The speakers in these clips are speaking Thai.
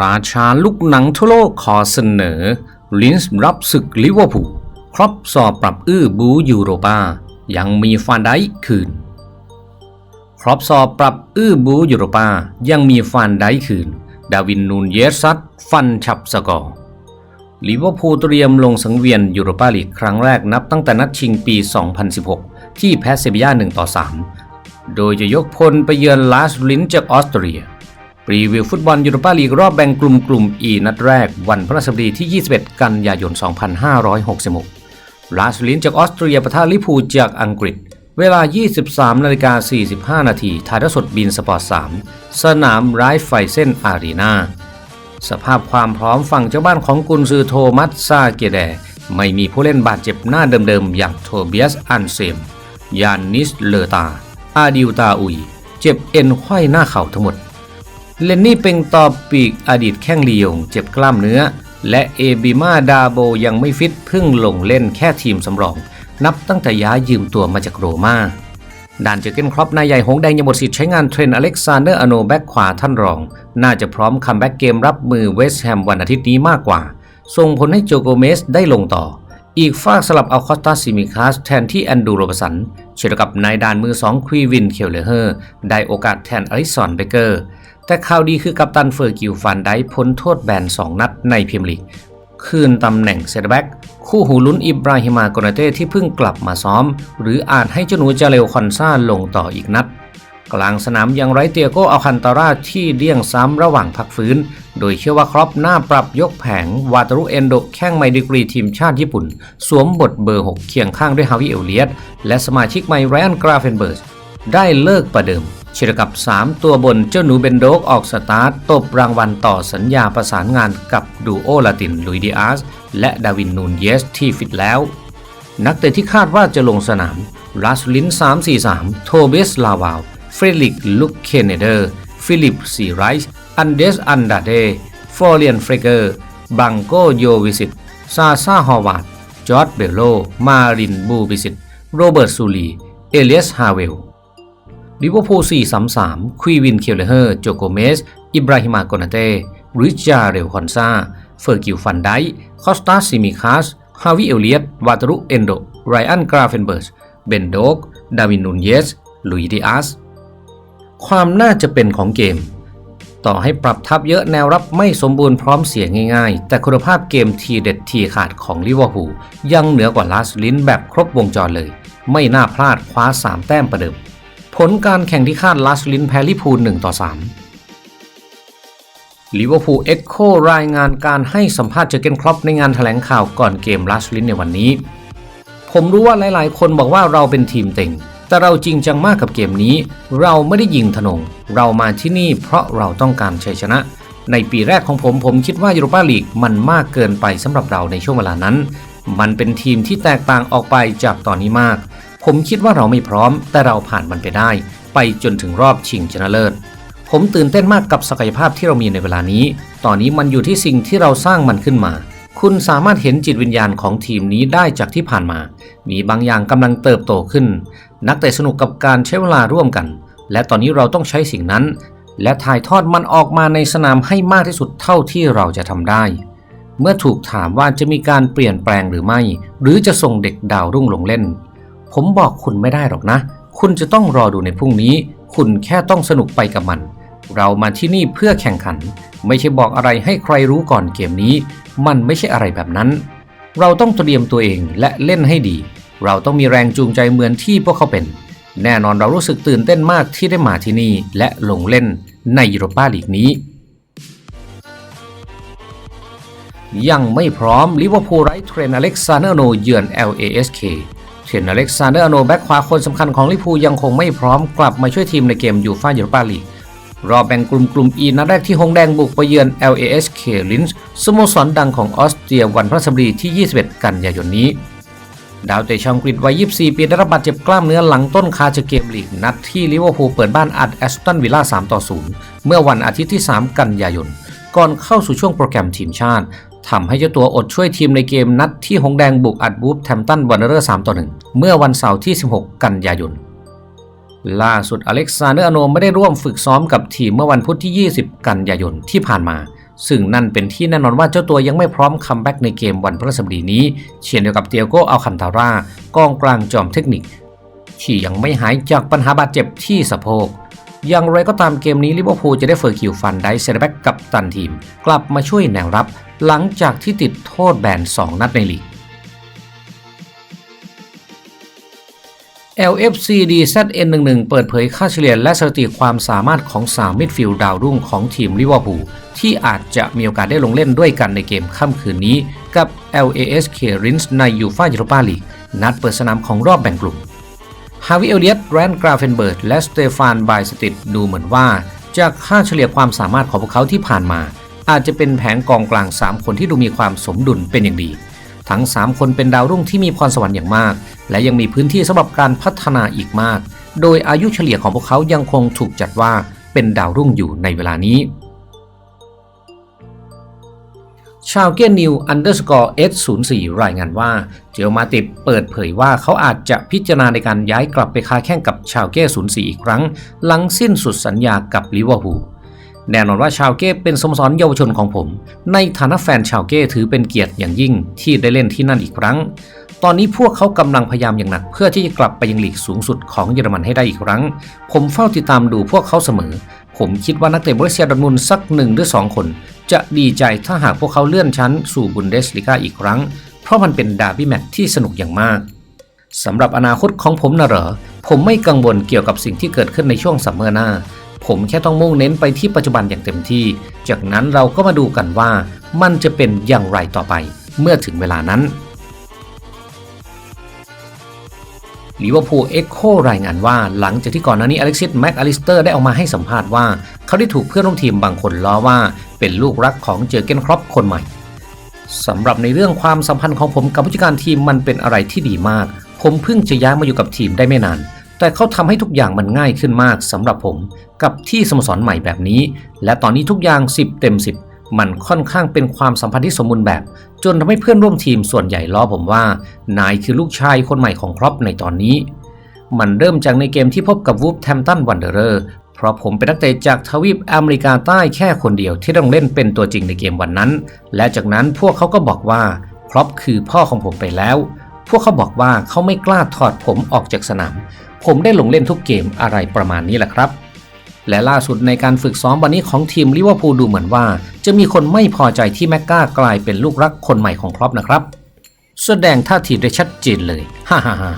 ราชาลูกหนังทั่วโลกขอเสนอ ลินส์รับศึกลิเวอร์พูลครอปสอบปรับอื้อบูยูโรปายังมีฟานไดค์คืน ครอปสอบปรับอื้อบูยูโรปายังมีฟานไดค์คืน ดาวินนูนเยสซัดฟันฉับสกอร์ลิเวอร์พูลเตรียมลงสังเวียนยูโรปาลีกครั้งแรกนับตั้งแต่นัดชิงปี 2016 ที่แพ้เซบีย่า1ต่อ3โดยจะยกพลไปเยือนลาสลินจากออสเตรีย รีวิวฟุตบอลยูโรปาลีกรอบแบ่งกลุ่มกลุ่ม E นัดแรกวันพฤหัสบดีที่ 21 กันยายน 2566 ลาสลินจากออสเตรียประทะลิพูจากอังกฤษ เวลา 23นาฬิกา45 นาทีถ่ายทอดสดบินสปอร์ต 3 สนามไรฟ์ไฟเซนอารีนาสภาพความพร้อมฝั่งเจ้าบ้านของกุนซือโทมัสซาเกเด ไม่มีผู้เล่นบาดเจ็บหน้าเดิมๆ อย่างโทเบียสอันเซม ยานนิสเลตา อาดิวตาอุย เจ็บเอ็นไขว้หน้าเข่าทั้งหมด เลนนี่เป็งตอบปีกอดีตแข้งลียงเจ็บกล้ามเนื้อ และเอบิมาดาโบยังไม่ฟิตเพิ่งลงเล่นแค่ทีมสำรอง นับตั้งแต่ย้ายยืมตัวมาจากโรมา่าด่านเจอเกนครอปนายใหญ่หงแดงยังหมดสิทธิ์ใช้งานเทรนอเล็กซานเดอร์อโนแบ็กขวาท่านรอง น่าจะพร้อมคัมแบ็กเกมรับมือเวสต์แฮมวันอาทิตย์นี้มากกว่า ส่งผลให้โจโกเมสได้ลงต่อ อีกฝากสลับเอาคอสตาซิมิคาสแทนที่แอนดูโรบสันเช่นกับนายด่านมือสองควีวินเคลเลเฮอร์ได้โอกาสแทนอลิสันเบเกอร์ แต่ข่าวดีคือกัปตันเฟอร์กิวฟันได้พ้นโทษแบน 2 นัดในพรีเมียร์ลีกคืนตำแหน่งเซนเตอร์แบ็กคู่หูลุ้นอิบราฮิมาโกนาเต้ที่เพิ่งกลับมาซ้อม หรืออาจให้เจ้าหนูจาเรลคอนซาลงต่ออีกนัด กลางสนามยังไร้เตียโกอัลคันตาราที่เลี่ยงซ้ำระหว่างพักฟื้น โดยเชื่อว่าครอปหน้าปรับยกแผงวาตารุเอนโดแข้งไมดีกรีทีมชาติญี่ปุ่น สวมบทเบอร์ 6 เคียงข้างด้วยฮาวิเอลเลียตและสมาชิกใหม่ไรอันกราเฟนเบิร์สได้เลิกประเดิม ช่นกับ 3 ตัวบนเจ้าหนูเบนโดกออกสตาร์ตตบรางวัลต่อสัญญาประสานงานกับดูโอลาตินลุยดิอาสและดาวินนูนเยสที่ฟิตแล้ว นักเตะที่คาดว่าจะลงสนามลาสลิน 343 โทเบสลาวาลเฟรลิกลุคเคนเนเดอร์ ฟิลิปซีไรส์อันเดสอันดาเดฟอร์เลียนเฟรเกอร์บังโกโยวิสิตซาซาฮอวาร์ดจอร์ดเบลโล มารินบูบิสิตโรเบิร์ตซูลี เอเลียสฮาเวล ลิเวอร์พูล433ควีวิน เคลเลเฮอร์ โจโกเมส อิบราฮิมาโกนาเต้ริจาเรลคอนซาเฟอร์กิวฟันไดคอสตาซิมิคาสฮาวิเอลเลียต วาตารุเอนโด ไรอันกราเฟนเบิร์ส เบนโดก ดาวินนูนเยส ลุยดิอาส ความน่าจะเป็นของเกม ต่อให้ปรับทับเยอะแนวรับไม่สมบูรณ์พร้อมเสียง่ายๆ แต่คุณภาพเกมทีเด็ดทีขาดของลิเวอร์พูลยังเหนือกว่าลาสลินแบบครบวงจรเลย ไม่น่าพลาดคว้า 3 แต้มประเดิม ผลการแข่งที่คาดลาสลินแพ้ลิพูล1ต่อ3ลิเวอร์พูลเอ็กโครายงานการให้สัมภาษณ์เจอเกนครอปในงานแถลงข่าวก่อนเกมลาสลินในวันนี้ ผมรู้ว่าหลายๆ คนบอกว่าเราเป็นทีมเต็ง แต่เราจริงจังมากกับเกมนี้ เราไม่ได้ยิงทนง เรามาที่นี่เพราะเราต้องการชัยชนะในปีแรกของผมผมคิดว่ายูโรปาลีกมันมากเกินไปสำหรับเราในช่วงเวลานั้น มันเป็นทีมที่แตกต่างออกไปจากตอนนี้มาก ผมคิดว่าเราไม่พร้อม แต่เราผ่านมันไปได้ ไปจนถึงรอบชิงชนะเลิศ ผมตื่นเต้นมากกับศักยภาพที่เรามีในเวลานี้ ตอนนี้มันอยู่ที่สิ่งที่เราสร้างมันขึ้นมา คุณสามารถเห็นจิตวิญญาณของทีมนี้ได้จากที่ผ่านมา มีบางอย่างกำลังเติบโตขึ้น นักเตะสนุกกับการใช้เวลาร่วมกัน และตอนนี้เราต้องใช้สิ่งนั้น และถ่ายทอดมันออกมาในสนามให้มากที่สุดเท่าที่เราจะทำได้เมื่อถูกถามว่าจะมีการเปลี่ยนแปลงหรือไม่ หรือจะส่งเด็กดาวรุ่งลงเล่น ผมบอกคุณไม่ได้หรอกนะ คุณจะต้องรอดูในพรุ่งนี้ คุณแค่ต้องสนุกไปกับมัน เรามาที่นี่เพื่อแข่งขัน ไม่ใช่บอกอะไรให้ใครรู้ก่อนเกมนี้ มันไม่ใช่อะไรแบบนั้น เราต้องเตรียมตัวเองและเล่นให้ดี เราต้องมีแรงจูงใจเหมือนที่พวกเขาเป็น แน่นอนเรารู้สึกตื่นเต้นมากที่ได้มาที่นี่และลงเล่นในยูโรปาลีกนี้ยังไม่พร้อมลิเวอร์พูลไร้เทรนอเล็กซานเดอร์โนเยือน LASK เทรนอเล็กซานเดอร์อโนแบ็กขวาคนสำคัญของลิเวอร์พูลยังคงไม่พร้อมกลับมาช่วยทีมในเกมยูฟ่ายูโรปาลีกรอบแบ่งกลุ่มกลุ่ม E นัดแรกที่หงแดงบุกไปเยือน LASK ลินส์สโมสรดังของออสเตรียวันพฤหัสบดีที่ 21 กันยายนนี้ดาวเตะชาวอังกฤษวัย 24 ปีได้รับบาดเจ็บกล้ามเนื้อหลังต้นคาจากเกมลีก นัดที่ลิเวอร์พูลเปิดบ้านอัดแอสตันวิลล่า 3 ต่อ 0 เมื่อวันอาทิตย์ที่ 3 กันยายน ก่อนเข้าสู่ช่วงโปรแกรมทีมชาติ ทำให้เจ้าตัวอดช่วยทีมในเกมนัดที่หงแดงบุกอัดบูฟแทมตันวันเนอร์3ต่อ1เมื่อวันเสาร์ที่ 16 กันยายน ล่าสุดอเล็กซานเดอร์อโนไม่ได้ร่วมฝึกซ้อมกับทีมเมื่อวันพุธที่ 20 กันยายนที่ผ่านมา ซึ่งนั่นเป็นที่แน่นอนว่าเจ้าตัวยังไม่พร้อมคัมแบ็กในเกมวันพฤหัสบดีนี้ เช่นเดียวกับเตียโกอัลคันตาร่ากองกลางจอมเทคนิค ที่ยังไม่หายจากปัญหาบาดเจ็บที่สะโพก อย่างไรก็ตามเกมนี้ลิเวอร์พูลจะได้เฟอร์คิวฟันได้เซนแบ็กกับตันทีม กลับมาช่วยแนวรับ หลังจากที่ติดโทษแบน 2 นัดในลีก LFCDZN11 เปิดเผยค่าเฉลี่ยและสถิติความสามารถของ 3 มิดฟิลด์ดาวรุ่งของทีมลิเวอร์พูลที่อาจจะมีโอกาสได้ลงเล่นด้วยกันในเกมค่ำคืนนี้ กับ LASK r i n s ในยูฟ่ายูโรปาลีกนัดเปิดสนามของรอบแบ่งกลุ่ม ฮาวิเอลเลียตแรนกราเฟนเบิร์ดและสเตฟานไบสติดดูเหมือนว่า จากค่าเฉลี่ยความสามารถของพวกเขาที่ผ่านมา อาจจะเป็นแผงกองกลาง 3 คนที่ดูมีความสมดุลเป็นอย่างดี ทั้ง 3 คนเป็นดาวรุ่งที่มีพรสวรรค์อย่างมาก และยังมีพื้นที่สำหรับการพัฒนาอีกมาก โดยอายุเฉลี่ยของพวกเขายังคงถูกจัดว่าเป็นดาวรุ่งอยู่ในเวลานี้ ชาวเกนนิวอันเดอร์สกอร์เอศูนย์สี่รายงานว่า เจลมาติบเปิดเผยว่าเขาอาจจะพิจารณาในการย้ายกลับไปค้าแข่งกับชาวเก้ศูนย์สี่อีกครั้ง หลังสิ้นสุดสัญญากับลิเวอร์พูลแน่นอนว่าชาวเก้เป็นสโมสรเยาวชนของผม ในฐานะแฟนชาวเก้ถือเป็นเกียรติอย่างยิ่งที่ได้เล่นที่นั่นอีกครั้ง ตอนนี้พวกเขากำลังพยายามอย่างหนัก เพื่อที่จะกลับไปยังลีกสูงสุดของเยอรมันให้ได้อีกครั้ง ผมเฝ้าติดตามดูพวกเขาเสมอ ผมคิดว่านักเตะบริเซียดอร์ทมุนสักหนึ่งหรือสองคน จะดีใจถ้าหากพวกเขาเลื่อนชั้นสู่บุนเดสลิกาอีกครั้ง เพราะมันเป็นดาร์บี้แมตช์ที่สนุกอย่างมากสำหรับอนาคตของผมนะเหรอ ผมไม่กังวลเกี่ยวกับสิ่งที่เกิดขึ้นในช่วงซัมเมอร์หน้า ผมแค่ต้องมุ่งเน้นไปที่ปัจจุบันอย่างเต็มที่ จากนั้นเราก็มาดูกันว่ามันจะเป็นอย่างไรต่อไป เมื่อถึงเวลานั้นลิเวอร์พูลเอ็กโครายงานว่าหลังจากที่ก่อนหน้านี้อเล็กซิสแม็กอลิสเตอร์ได้ออกมาให้สัมภาษณ์ว่า เขาได้ถูกเพื่อนร่วมทีมบางคนล้อว่าเป็นลูกรักของเจอเกนครอปคนใหม่สำหรับในเรื่องความสัมพันธ์ของผมกับผู้จัดการทีมมันเป็นอะไรที่ดีมาก ผมเพิ่งจะย้ายมาอยู่กับทีมได้ไม่นาน แต่เขาทำให้ทุกอย่างมันง่ายขึ้นมากสำหรับผมกับที่สโมสรใหม่แบบนี้ และตอนนี้ทุกอย่าง 10 เต็ม 10 มันค่อนข้างเป็นความสัมพันธ์ที่สมบูรณ์แบบ จนทำให้เพื่อนร่วมทีมส่วนใหญ่ล้อผมว่า นายคือลูกชายคนใหม่ของครอปในตอนนี้มันเริ่มจากในเกมที่พบกับวูฟแทมตันวันเดอร์ เพราะผมเป็นนักเตะจากทวีปอเมริกาใต้แค่คนเดียวที่ต้องเล่นเป็นตัวจริงในเกมวันนั้น และจากนั้นพวกเขาก็บอกว่าครอปคือพ่อของผมไปแล้ว พวกเขาบอกว่าเขาไม่กล้าถอดผมออกจากสนาม ผมได้ลงเล่นทุกเกมอะไรประมาณนี้แหละครับ และล่าสุดในการฝึกซ้อมวันนี้ของทีมลิเวอร์พูลดูเหมือนว่า จะมีคนไม่พอใจที่แม็กกากลายเป็นลูกรักคนใหม่ของครอปนะครับ แสดงท่าทีได้ชัดเจนเลย ฮ่าฮ่าฮ่า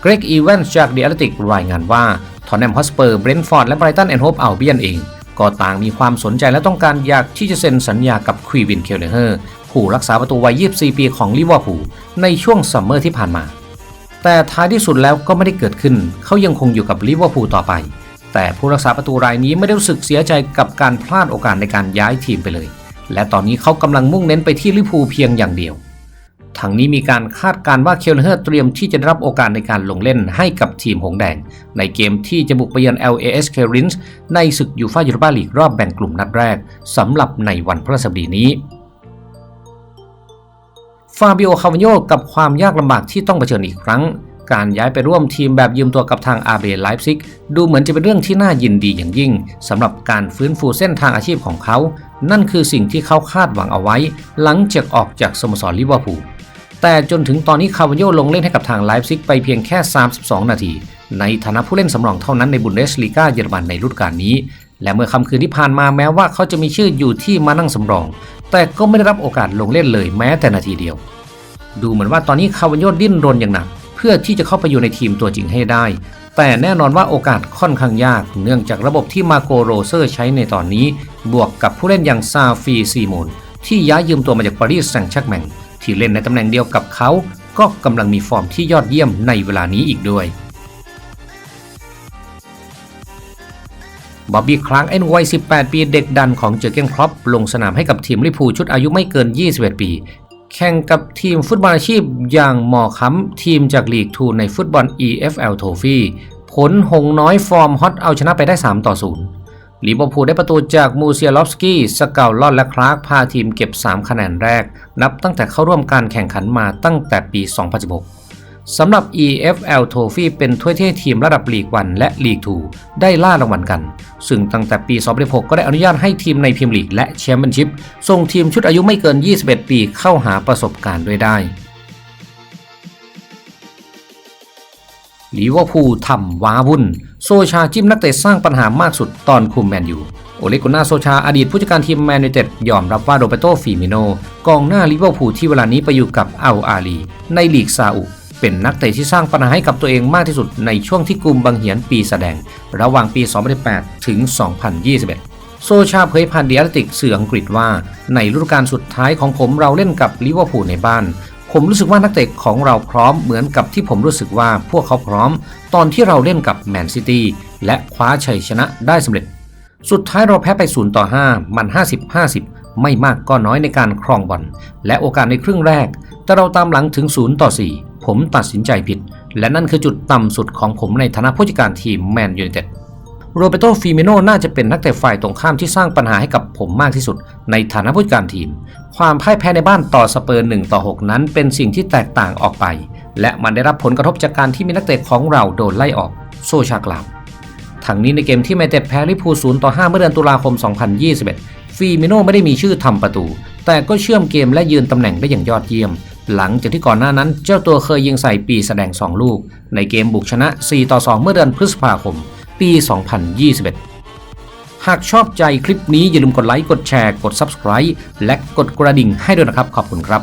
เกรกอีแวนส์จากเดอะแลติกรายงานว่าทอนแนมฮอสเปอร์เบรนท์ฟอร์ดและไบรตันแอนด์โฮปอัลเบียนเอง ก็ต่างมีความสนใจและต้องการอยากที่จะเซ็นสัญญากับควีวินเคลเนเฮอร์ผู้รักษาประตูวัย 24 ปีของลิเวอร์พูลในช่วงซัมเมอร์ที่ผ่านมา แต่ท้ายที่สุดแล้วก็ไม่ได้เกิดขึ้น เขายังคงอยู่กับลิเวอร์พูลต่อไป แต่ผู้รักษาประตูรายนี้ไม่ได้รู้สึกเสียใจกับการพลาดโอกาสในการย้ายทีมไปเลย และตอนนี้เขากำลังมุ่งเน้นไปที่ลิเวอร์พูลเพียงอย่างเดียว ทางนี้มีการคาดการณ์ว่าเคลเฮอร์เตรียมที่จะได้รับโอกาสในการลงเล่นให้กับทีมหงแดง ในเกมที่จะบุกไปเยือน LAS k r i n s ในศึกยูฟ่ายูโรปาลีกรอบแบ่งกลุ่มนัดแรกสำหรับในวันพฤหัสบดีนี้ฟาบิโอ คาวันโยกับความยากลำบากที่ต้องเผชิญอีกครั้ง การย้ายไปร่วมทีมแบบยืมตัวกับทางอาเบไลฟ์ซิก ดูเหมือนจะเป็นเรื่องที่น่ายินดีอย่างยิ่งสำหรับการฟื้นฟูเส้นทางอาชีพของเขา นั่นคือสิ่งที่เขาคาดหวังเอาไว้ หลังจากออกจากสโมสรลิเวอร์พูล แต่จนถึงตอนนี้คาวันโยลงเล่นให้กับทางไลฟ์ซิกไปเพียงแค่ 32 นาที ในฐานะผู้เล่นสำรองเท่านั้นในบุนเดสลีกาเยอรมันในฤดูกาลนี้ และเมื่อค่ำคืนที่ผ่านมาแม้ว่าเขาจะมีชื่ออยู่ที่มานั่งสำรอง แต่ก็ไม่ได้รับโอกาสลงเล่นเลยแม้แต่นาทีเดียว ดูเหมือนว่าตอนนี้คาวันโยดิ้นรนอย่างหนักเพื่อที่จะเข้าไปอยู่ในทีมตัวจริงให้ได้ แต่แน่นอนว่าโอกาสค่อนข้างยาก เนื่องจากระบบที่มาโกโรเซอร์ใช้ในตอนนี้ บวกกับผู้เล่นอย่างซาฟีซีโมนที่ย้ายยืมตัวมาจากปารีสแซงต์แชร์กแมง ที่เล่นในตำแหน่งเดียวกับเขา ก็กำลังมีฟอร์มที่ยอดเยี่ยมในเวลานี้อีกด้วยบอบบี้ครั้งเอ็นวัย 18 ปีเด็กดันของเจอร์เกนครอปลงสนามให้กับทีมลิพูชุดอายุไม่เกิน 21 ปี แข่งกับทีมฟุตบอลอาชีพอย่างหมอค้ำทีมจากลีกทูในฟุตบอล EFL Trophy ผลหงน้อยฟอร์มฮอตเอาชนะไปได้ 3 ต่อ 0 ลิเวอร์พูลได้ประตูจากมูเซียลอฟสกี้สเกาลอนและคลาร์กพาทีมเก็บ 3 คะแนนแรก นับตั้งแต่เข้าร่วมการแข่งขันมาตั้งแต่ปี 2016 สำหรับ EFL Trophy เป็นถ้วยที่ทีมระดับลีกวันและลีก2ได้ล่ารางวัลกัน ซึ่งตั้งแต่ปี 2016 ก็ได้อนุญาตให้ทีมในพรีเมียร์ลีกและแชมเปี้ยนชิพส่งทีมชุดอายุไม่เกิน 21 ปีเข้าหาประสบการณ์ด้วยได้ ลิเวอร์พูลทำว้าวุ่น โซชาจิ้มนักเตะสร้างปัญหามากสุดตอนคุมแมนยูโอเลกุน่าโซชาอดีตผู้จัดการทีมแมนยูเต็ดยอมรับว่าโรเบโตฟิมิโนกองหน้าลิเวอร์พูลที่เวลานี้ไปอยู่กับอัลอาลี ในลีกซาอุ เป็นนักเตะที่สร้างปัญหาให้กับตัวเองมากที่สุดในช่วงที่กลุ่มบังเหียนปีแสดง ระหว่างปี 2018 ถึง 2021โซชาเผยผ่านเดียร์ติกสื่ออังกฤษว่า ในฤดูกาลสุดท้ายของผมเราเล่นกับลิเวอร์พูลในบ้าน ผมรู้สึกว่านักเตะของเราพร้อมเหมือนกับที่ผมรู้สึกว่าพวกเขาพร้อม ตอนที่เราเล่นกับแมนซิตี้และคว้าชัยชนะได้สำเร็จ สุดท้ายเราแพ้ไป0ต่อ5มัน 50-50 ไม่มากก็น้อยในการครองบอลและโอกาสในครึ่งแรก แต่เราตามหลังถึง0ต่อ4ผมตัดสินใจผิด และนั่นคือจุดต่ำสุดของผมในฐานะผู้จัดการทีมแมนยูไนเต็ด โรเบโตฟิมิโนน่าจะเป็นนักเตะฝ่ายตรงข้ามที่สร้างปัญหาให้กับผมมากที่สุด ในฐานะผู้จัดการทีม ความพ่ายแพ้ในบ้านต่อสเปอร์1ต่อ 6 นั้นเป็นสิ่งที่แตกต่างออกไป และมันได้รับผลกระทบจากการที่มีนักเตะของเราโดนไล่ออก โซชากล่าวทั้งนี้ในเกมที่แมเต็ดแพ้ลิเวอร์พูล0ต่อ 5 เมื่อเดือนตุลาคม 2021 ฟีมิโนไม่ได้มีชื่อทำประตู แต่ก็เชื่อมเกมและยืนตำแหน่งได้อย่างยอดเยี่ยม หลังจากที่ก่อนหน้านั้นเจ้าตัวเคยยิงใส่ปีแสดง 2 ลูก ในเกมบุกชนะ 4 ต่อ 2 เมื่อเดือนพฤษภาคม ปี 2021 หากชอบใจคลิปนี้อย่าลืมกดไลค์ กดแชร์ กด Subscribe และกดกระดิ่งให้ด้วยนะครับ ขอบคุณครับ